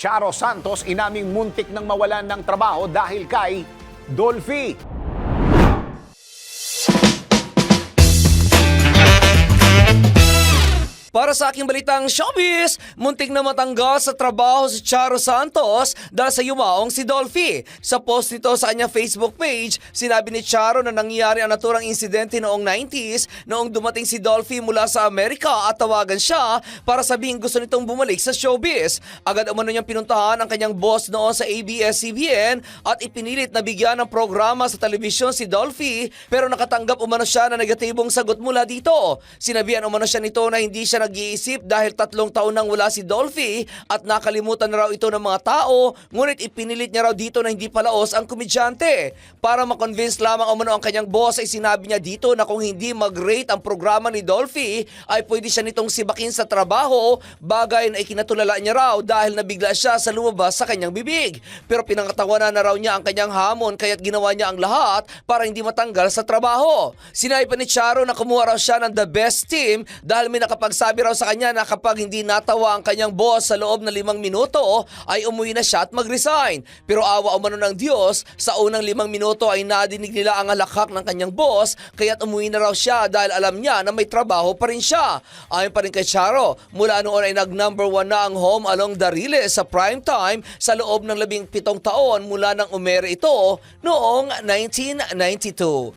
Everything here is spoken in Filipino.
Charo Santos inaming muntik ng mawalan ng trabaho dahil kay Dolphy. Para sa aking balitang showbiz, muntik na matanggal sa trabaho si Charo Santos dahil sa yumaong si Dolphy. Sa post nito sa kanyang Facebook page, sinabi ni Charo na nangyari ang naturang insidente noong 90s noong dumating si Dolphy mula sa Amerika at tawagan siya para sabihin gusto nitong bumalik sa showbiz. Agad umano niyang pinuntahan ang kanyang boss noon sa ABS-CBN at ipinilit na bigyan ng programa sa telebisyon si Dolphy pero nakatanggap umano siya na negatibong sagot mula dito. Sinabihan umano siya nito na hindi siya nag-iisip dahil tatlong taon nang wala si Dolphy at nakalimutan na raw ito ng mga tao ngunit ipinilit niya raw dito na hindi palaos ang komedyante. Para makonvince lamang umano ang kanyang boss ay sinabi niya dito na kung hindi mag-rate ang programa ni Dolphy ay pwede siya nitong sibakin sa trabaho bagay na ikinatulala niya raw dahil nabigla siya sa lumabas sa kanyang bibig. Pero pinangatawanan na raw niya ang kanyang hamon kaya't ginawa niya ang lahat para hindi matanggal sa trabaho. Sinabi pa ni Charo na kumuha raw siya ng the best team dahil may nakapagsabi raw sa kanya na kapag hindi natawa ang kanyang boss sa loob ng limang minuto ay umuwi na siya at mag-resign. Pero awa umano ng Diyos, sa unang limang minuto ay nadinig nila ang halakhak ng kanyang boss kaya't umuwi na raw siya dahil alam niya na may trabaho pa rin siya. Ayon pa rin kay Charo, mula noon ay nag-number one na ang Home Along Darile sa prime time sa loob ng labing pitong taon mula nang umere ito noong 1992.